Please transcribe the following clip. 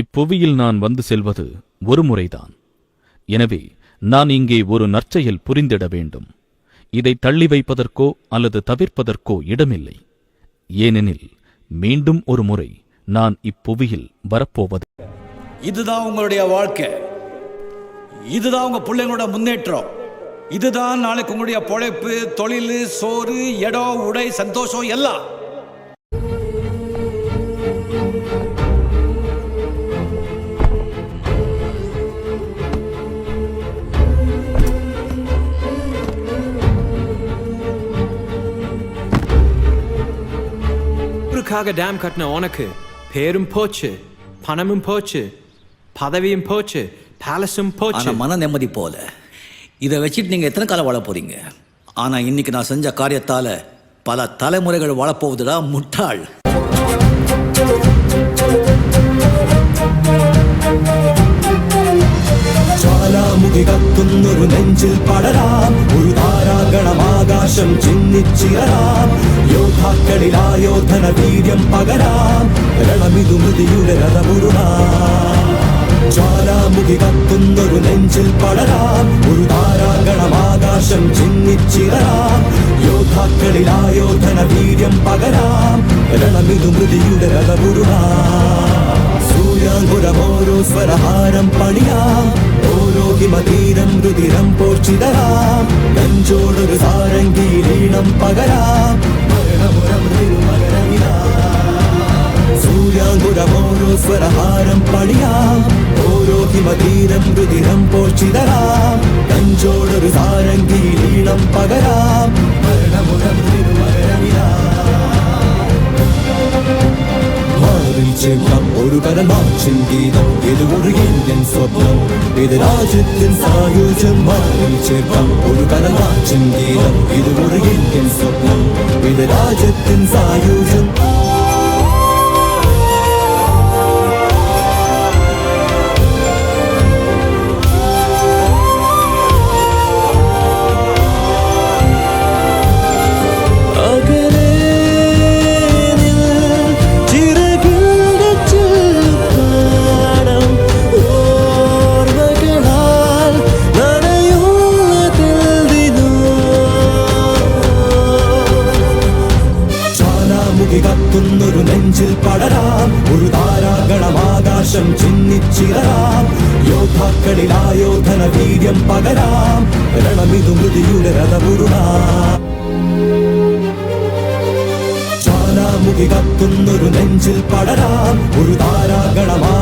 இப்புவியில் நான் வந்து செல்வது ஒரு முறைதான் எனவே நான் இங்கே ஒரு நற்செயல் புரிந்திட வேண்டும். இதை தள்ளி வைப்பதற்கோ அல்லது தவிர்ப்பதற்கோ இடமில்லை. ஏனெனில் மீண்டும் ஒரு முறை நான் இப்புவியில் வரப்போவது இதுதான் உங்களுடைய வாழ்க்கை. இதுதான் உங்க பிள்ளைங்களோட முன்னேற்றம். இதுதான் நாளைக்கு உங்களுடைய பொழைப்பு தொழில் சோறு இடம் உடை சந்தோஷம் எல்லாம். ஊருக்காக டேம் கட்டின உனக்கு பேரும் போச்சு பணமும் போச்சு பதவியும் போச்சு பேலஸும் போச்சு ஆனா மன நிம்மதி போல இதை வச்சுட்டு நீங்க எத்தனை காலம் வாழ போறீங்க ஆனா இன்னைக்கு நான் செஞ்ச காரியத்தால பல தலைமுறைகள் வாழப்போவதுடா முட்டாள் ജ്വാലാമുഖി കത്തുന്നൊരു നെഞ്ചിൽ പടരാം ഒരു താരാഗണമാകാശം ചിന്നിച്ചിറരാം യോദ്ധാക്കളിലായോധന വീര്യം പകരാം. രണമിതു മൃതിയുടെ രഥമുരുണാം ജ്വാലാമുഖി കത്തുന്നൊരു നെഞ്ചിൽ പടരാം. ഒരു താരാഗണം ആകാശം ചിന്നിച്ചിറാം യോദ്ധാക്കളിൽ ആയോധന വീര്യം പകരാം. രണമിതു മൃതിയുടെ രഥമുരുണാം സൂര്യാങ്കുരമോരോ സ്വരഹാരം പണിയാം. ഓരോ ഹിമതീരം രുതിരം പോർച്ചിതരാം. നെഞ്ചോടൊരു സാരംഗീരീണം പകരാം. മരണമുരം സൂര്യാങ്കുരമോരോ സ്വരഹാരം പണിയാം. ഓരോ ഹിമതീരം രുതിരം പോർച്ചിതരാം മാറിൽ ഒരു കരമാച്ചിൻ ഗീതം. ഇത് ഒരു ഇന്ത്യൻ സ്വപ്നം. ഇത് രാജ്യത്തിൻ സായുജ്യം ചേർക്കാം. ഒരു കരമാച്ചിൻ ഗീതം. ഇത് ഒരു ഇന്ത്യൻ സ്വപ്നം. ഇത് രാജ്യത്തിൻ സായുജ്യം. കത്തുന്നൊരു നെഞ്ചിൽ പടരാം. ഒരു താരാഗണമാകാശം യോദ്ധാക്കളിൽ യോദ്ധാക്കളിലായോധന വീര്യം പകരാം. രണമിതു മൃതിയുടെ ജ്വാലാമുഖി കത്തുന്നൊരു നെഞ്ചിൽ പടരാം. ഒരു താരാഗണമാ